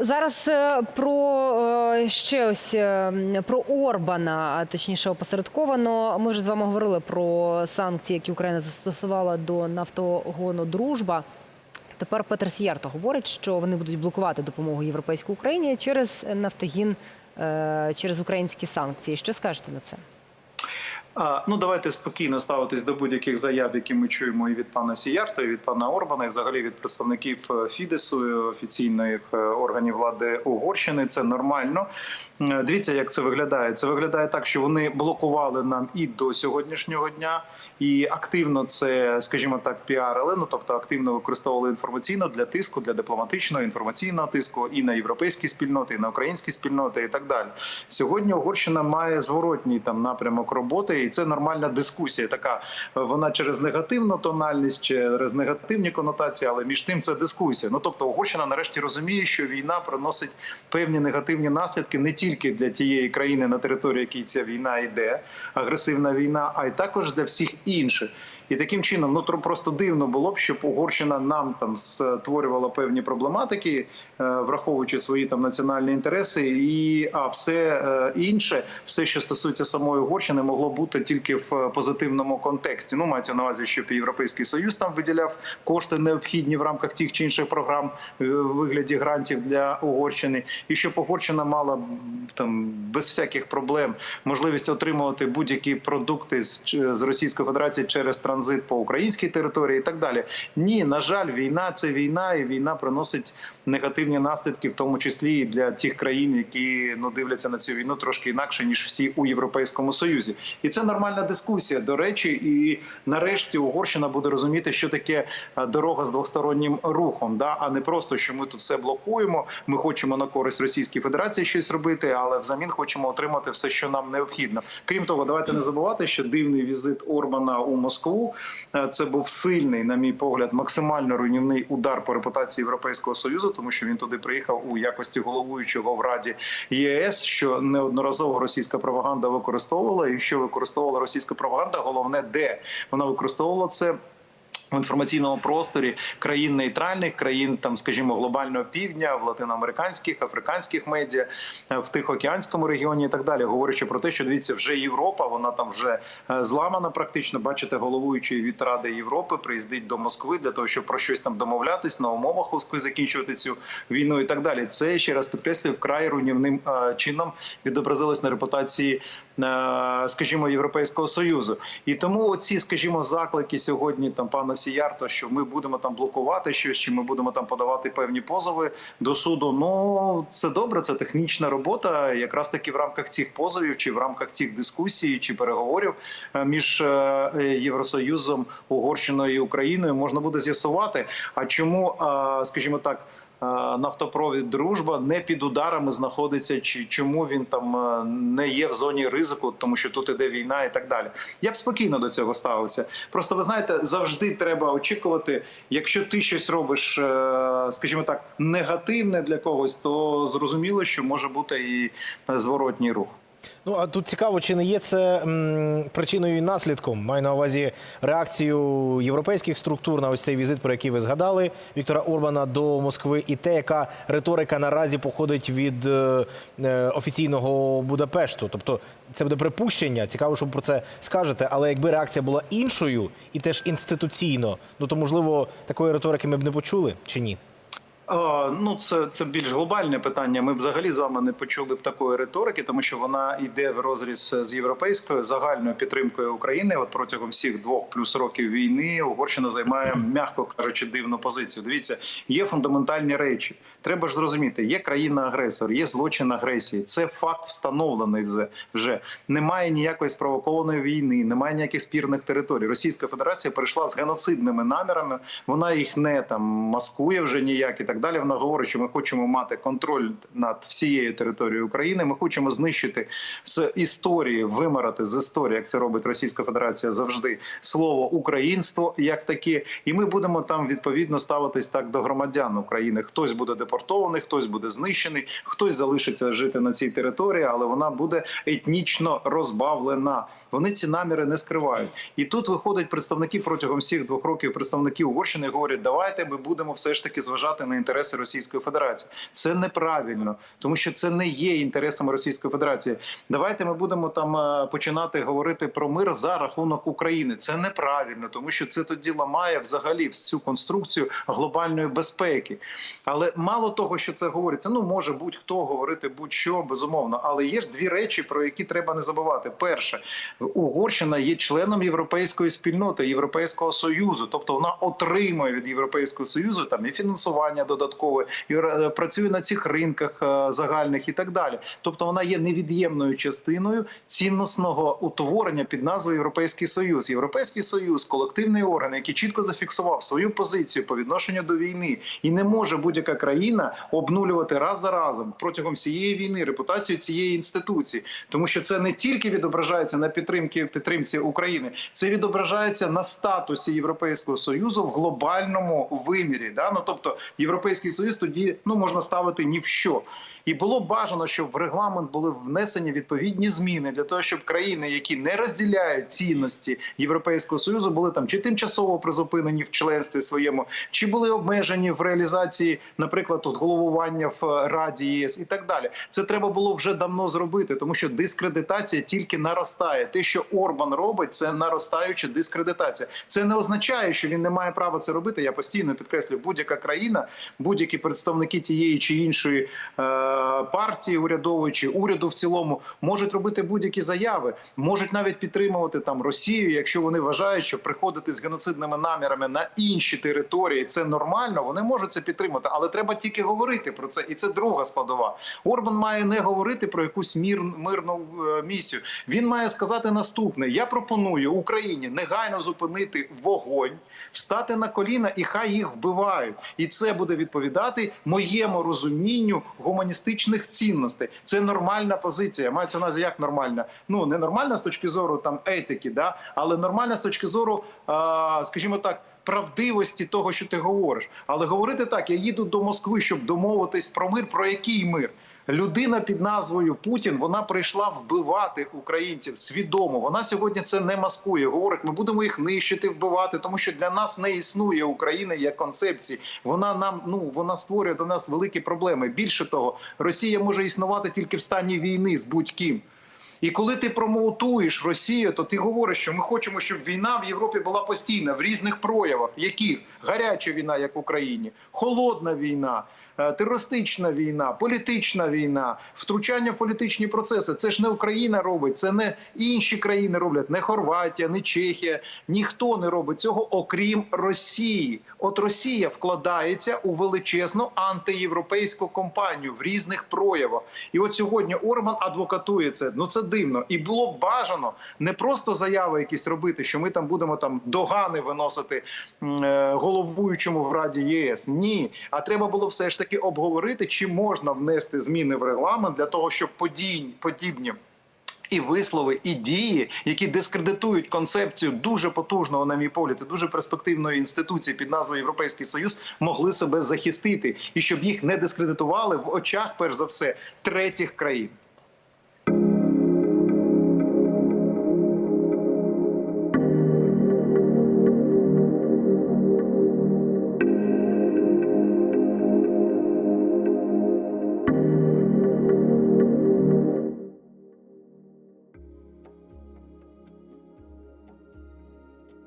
Зараз е, про е, ще ось е, про Орбана, а точніше опосередковано. Ми ж з вами говорили про санкції, які Україна застосувала до нафтогону Дружба. Тепер Петер Сіярто говорить, що вони будуть блокувати допомогу європейській Україні через нафтогін, через українські санкції. Що скажете на це? Ну давайте спокійно ставитись до будь-яких заяв, які ми чуємо і від пана Сіярта, і від пана Орбана, і взагалі від представників е, Фідесу е, офіційних е, органів влади Угорщини. Це нормально. Дивіться, як це виглядає. Це виглядає так, що вони блокували нам і до сьогоднішнього дня, і активно це, скажімо так, піарили. Ну тобто активно використовували інформаційно для тиску, для дипломатичного інформаційного тиску і на європейські спільноти, і на українські спільноти, і так далі. Сьогодні Угорщина має зворотній там напрямок роботи, це нормальна дискусія. Така е, вона через негативну тональність, через негативні конотації, але між тим це дискусія. Ну тобто, Угорщина нарешті розуміє, що війна приносить певні негативні наслідки не тільки для тієї країни, на території якій ця війна йде, агресивна війна, а й також для всіх інших. І таким чином, ну просто дивно було б, щоб Угорщина нам там створювала певні проблематики, е, враховуючи свої там національні інтереси, і а все е, інше, все, що стосується самої Угорщини, могло бути тільки в е, позитивному контексті. Ну мається на увазі, щоб Європейський Союз там виділяв кошти необхідні в рамках тих чи інших програм е, в вигляді грантів для Угорщини, і щоб Угорщина мала там без всяких проблем можливість отримувати будь-які продукти з, з Російської Федерації через транзит по українській території і так далі. Ні, на жаль, війна це війна, і війна приносить негативні наслідки, в тому числі і для тих країн, які ну дивляться на цю війну трошки інакше ніж всі у Європейському Союзі. І це нормальна дискусія. До речі, і нарешті Угорщина буде розуміти, що таке е, дорога з двостороннім рухом, да а не просто що ми тут все блокуємо. Ми хочемо на користь Російської Федерації щось робити, але взамін хочемо отримати все, що нам необхідно. Крім того, давайте не забувати, що дивний візит Орбана у Москву е, це був сильний, на мій погляд, максимально руйнівний удар по репутації Європейського союзу, тому що він туди приїхав у якості головуючого в Раді ЄС, що неодноразово російська пропаганда використовувала, і що використовувала російська пропаганда, головне де вона використовувала це. В інформаційному просторі країн нейтральних, країн там, скажімо, глобального півдня, в латиноамериканських, африканських медіа, е, в Тихоокеанському регіоні і так далі, говорячи про те, що дивіться, вже Європа, вона там вже е, зламана. Практично бачите, головуючий від Ради Європи приїздить до Москви для того, щоб про щось там домовлятись на умовах Москви закінчувати цю війну і так далі. Це ще раз підкреслюю, вкрай руйнівним е, чином відобразилось на репутації, скажімо, Європейського союзу. І тому оці, скажімо, заклики сьогодні там пана Сіярто, що ми будемо там блокувати щось, чи ми будемо там подавати певні позови до суду. Ну це добре, це технічна робота. Якраз таки в рамках цих позовів, чи в рамках цих дискусій, чи переговорів е, між е, Євросоюзом, Угорщиною і Україною можна буде з'ясувати. А чому, е, скажімо так. Е, Нафтопровід дружба не під ударами знаходиться, чи чому він там е, не є в зоні ризику, тому що тут іде війна і так далі. Я б спокійно до цього ставився. Просто ви знаєте, завжди треба очікувати, якщо ти щось робиш, е, скажімо так, негативне для когось, то зрозуміло, що може бути і зворотній рух. Ну а тут цікаво, чи не є це м, причиною і наслідком? Маю на увазі реакцію європейських структур на ось цей візит, про який ви згадали Віктора Орбана до Москви, і те, яка риторика наразі походить від е, е, офіційного Будапешту. Тобто це буде припущення. Цікаво, що ви про це скажете. Але якби реакція була іншою і теж інституційно, ну то можливо такої риторики ми б не почули чи ні? Ну, це, це більш глобальне питання. Ми взагалі з вами не почули б такої риторики, тому що вона йде в розріз з європейською загальною підтримкою України. От протягом всіх двох плюс років війни Угорщина займає, м'яко кажучи, дивну позицію. Дивіться, є фундаментальні речі. Треба ж зрозуміти, є країна-агресор, є злочин агресії. Це факт встановлений вже. Немає ніякої спровокованої війни, немає ніяких спірних територій. Російська Федерація перейшла з геноцидними намірами. Вона їх не там маскує вже ніяк і так далі. Вона говорить, що ми хочемо мати контроль над всією територією України. Ми хочемо знищити з історії, вимарати з історії, як це робить Російська Федерація завжди слово українство як таке. І ми будемо там відповідно ставитись так до громадян України. Хтось буде депортований, хтось буде знищений, хтось залишиться жити на цій території, але вона буде етнічно розбавлена. Вони ці наміри не скривають. І тут виходять представники протягом всіх двох років представники Угорщини говорять, давайте ми будемо все ж таки зважати на інтереси Російської Федерації. Це неправильно, тому що це не є інтересами Російської Федерації. Давайте ми будемо там е, починати говорити про мир за рахунок України. Це неправильно, тому що це тоді ламає взагалі всю конструкцію глобальної безпеки. Але мало того, що це говориться, ну може будь-хто говорити будь-що безумовно. Але є ж дві речі, про які треба не забувати. Перше, Угорщина є членом європейської спільноти, Європейського союзу, тобто вона отримує від Європейського союзу там і фінансування додаткове, і е, працює на цих ринках е, загальних і так далі. Тобто вона є невід'ємною частиною цінностного утворення під назвою Європейський Союз. Європейський Союз колективний орган, який чітко зафіксував свою позицію по відношенню до війни, і не може будь-яка країна обнулювати раз за разом протягом всієї війни репутацію цієї інституції, тому що це не тільки відображається на підтримки підтримці України, це відображається на статусі Європейського союзу в глобальному вимірі. Ну тобто Європейський союз тоді ну можна ставити ні в що. І було бажано, щоб в регламент були внесені відповідні зміни для того, щоб країни, які не розділяють цінності Європейського союзу, були там чи тимчасово призупинені в членстві своєму, чи були обмежені в реалізації, наприклад, от головування в Раді ЄС і так далі. Це треба було вже давно зробити, тому що дискредитація тільки наростає. Те, що Орбан робить, це наростаюча дискредитація. Це не означає, що він не має права це робити. Я постійно підкреслюю, будь-яка країна, будь-які представники тієї чи іншої. Е- партії урядової чи уряду в цілому можуть робити будь-які заяви, можуть навіть підтримувати там Росію, якщо вони вважають, що приходити з геноцидними намірами на інші території це нормально. Вони можуть це підтримати, але треба тільки говорити про це, і це друга складова. Орбан має не говорити про якусь мір мирну е, місію. Він має сказати наступне: я пропоную Україні негайно зупинити вогонь, встати на коліна, і хай їх вбивають. І це буде відповідати моєму розумінню гуманістичних цінностей. Це нормальна позиція. Мається на увазі як нормальна. Ну не нормальна з точки зору там етики, да, але нормальна з точки зору, скажімо так. Правдивості того, що ти говориш, але говорити так: я їду до Москви, щоб домовитись про мир. Про який мир? Людина під назвою Путін вона прийшла вбивати українців свідомо. Вона сьогодні це не маскує. Говорить, ми будемо їх нищити, вбивати, тому що для нас не існує України як концепції. Вона нам ну вона створює до нас великі проблеми. Більше того, Росія може існувати тільки в стані війни з будь-ким. І коли ти промоутуєш Росію, то ти говориш, що ми хочемо, щоб війна в Європі була постійна в різних проявах. Яких? Гаряча війна, як в Україні, холодна війна, терористична війна, політична війна, втручання в політичні процеси. Це ж не Україна робить, це не інші країни роблять, не Хорватія, не Чехія. Ніхто не робить цього, окрім Росії. От Росія вкладається у величезну антиєвропейську компанію в різних проявах. І от сьогодні Орбан адвокатує це. Ну це дивно. І було б бажано не просто заяви якісь робити, що ми там будемо там догани виносити е, головуючому в Раді ЄС. Ні, а треба було все ж таки обговорити, чи можна внести зміни в регламент для того, щоб подій, подібні. І вислови, і дії, які дискредитують концепцію дуже потужного, на мій погляд, і дуже перспективної інституції під назвою Європейський Союз, могли себе захистити, і щоб їх не дискредитували в очах, перш за все, третіх країн.